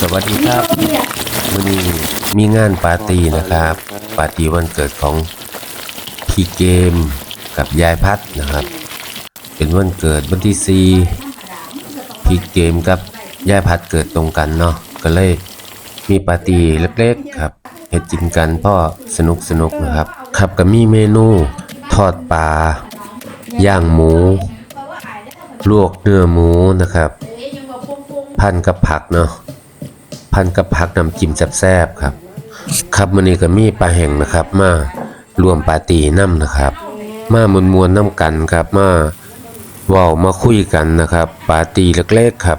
สวัสดีครับวันนี้มีงานปาร์ตี้นะครับ ปาร์ตี้วันเกิดของพี่เกมกับยายพัดนะครับ เป็นวันเกิดวันที่สี่พี่เกมกับยายพัดเกิดตรงกันเนาะก็เลยมีปาร์ตี้เล็กๆครับเฮ็ดกินกันพ่อสนุกสนุกนะครับครับก็มีเมนูทอดปลาย่างหมูลวกเนื้อหมูนะครับ พันกับผักเนาะพันกับผักน้ำจิ้มแซ่บๆครับ ครับมื้อนี้ก็มีปลาแห้งนะครับ มารวมปาร์ตี้น้ำนะครับ มามวนมวนน้ำกันครับมาว้าวมาคุยกันนะครับ ปาร์ตี้เล็กๆครับ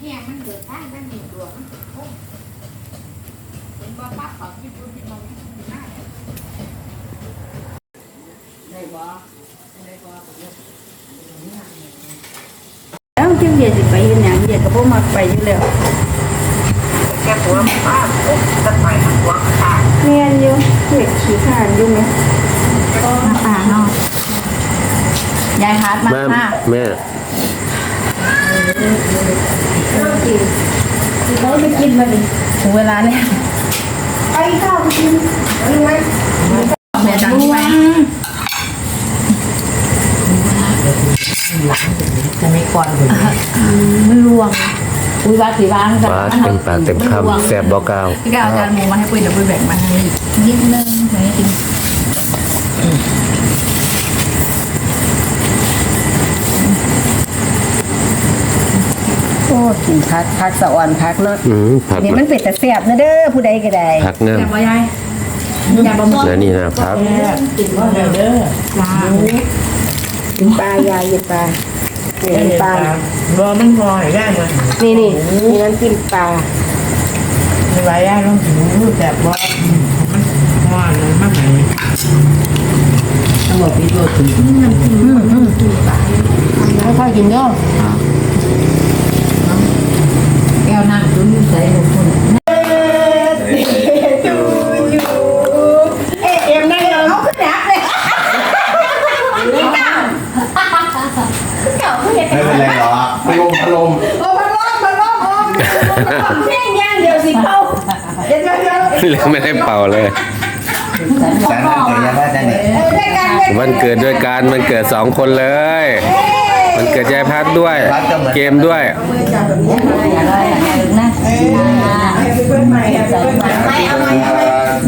เนี่ได้มันมีดวงมันเป็นโค้งเป็นบ่ปั๊บของญี่ปุ่นที่มองไม่ได้ได้บ่ได้บ่แล้วจึงเดียสิไปเห็นหยังเดียก็บ่มักไปอยู่แล้วแค่หัวป้าปุ๊บจะไปหัวขาดแม่นอยู่เฮ็ดขี้ขานอยู่แม่น้ำปลาเนาะยายพัดมาแม่ค่ะแม่กินเขาไปกินมาดิถึงเวลาแล้ว ไปข้าวไปกินไปไหม แม่จังไหม จะไม่ก่อนถึงมันรวมอุ้ยว่าสีวางปลาเต็มปากเต็มคำแซ่บบ่กาวพี่กาวจานหมูมาให้ปุ้ยเดี๋ยวปุ้ยแบ่งมาให้นิดนึงไม่ให้กินโอ้กินผักผักสะอ่อนผักเนาะอืมผักนี่มันเป็นแต่แซ่บนะเด้อผู้ใดก็ได้ผักเนื้อแต่ว่ายายยายบะหมี่และนี่นะผักกินว่าเร็วเด้อจ้ากินปลายายกินปลา นี่กินปลารอมันพอให้ได้มันนี่นี่นี่น้ำจิ้มปลาไม่ไหวได้ต้องถึงรู้แต่ว่ามันพอเลยมากไหนต้องบอกพี่โรตีค่อยๆกินเด้อแก้วน้ำ เดี๋ยวเลยไม่ได้เป่าเลย สารตั้งใจยังว่าจะเนี่ยเออได้กันได้วันเกิดด้วยกันมันเกิดสองคนเลย มันเกิดยายพัดด้วย เกมด้วยอะไรนะ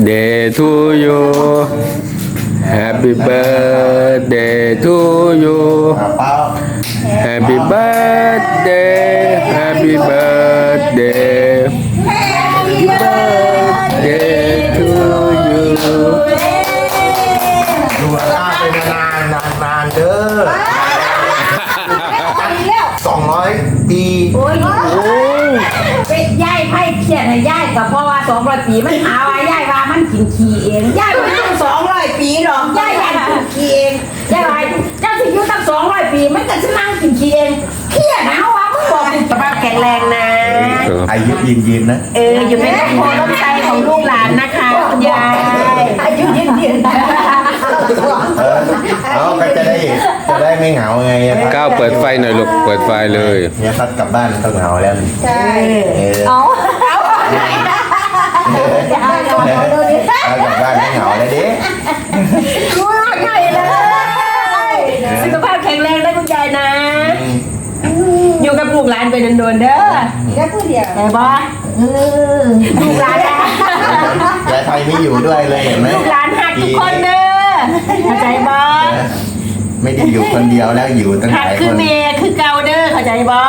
Day to you Happy birthday to you เป้า Happy birthday Happy birthday 200 ปีโอ้ยเป็นย่ายไพ่เขียนให้ย่ายกับพ่อว่าสองร้อยปีมันหาว่าย่ายว่ามันกินขี้เองย่ายมันต้สองร้อยปีหรอกย่ายย่ายกินขี้เองย่ายว่าเจ้าสิอยู่ตั้งสองร้อยปี มันก็จะนั่งกินขี้เองเครียดนาว่ามึงบอกสภาพแข็งแรงนะ อายุยืนยืนนะ เอออยู่เป็นครอบครัวนใจของลูกหลานนะคะคุณยายอายุยืนยืน ได้ไม่เหงาไงอะก้าวเปิดไฟหน่อยลูกเปิดไฟเลยเนี่ยพัดกลับบ้านต้องเหงาแล้วใช่เออเอาเอาอะไรนะอย่าเอาเอาดูดิเอากลับบ้านไม่เหงาเลยดิรู้ใหญ่เลยสุขภาพแข็งแรงนะคุณยายนะ อยู่กับลูกหลานไปโดนๆเด้อแค่ผู้เดียวแต่บอลูกหลานนะยายไทยไม่อยู่ด้วยเลยเห็นไหมลูกหลานหักทุกคนเด้อเข้าใจบอ ไม่ได้อยู่คนเดียวแล้วอยู่ตั้งหหักลายคืคอน เมย์คือเกาเด้อเข้าใจบอ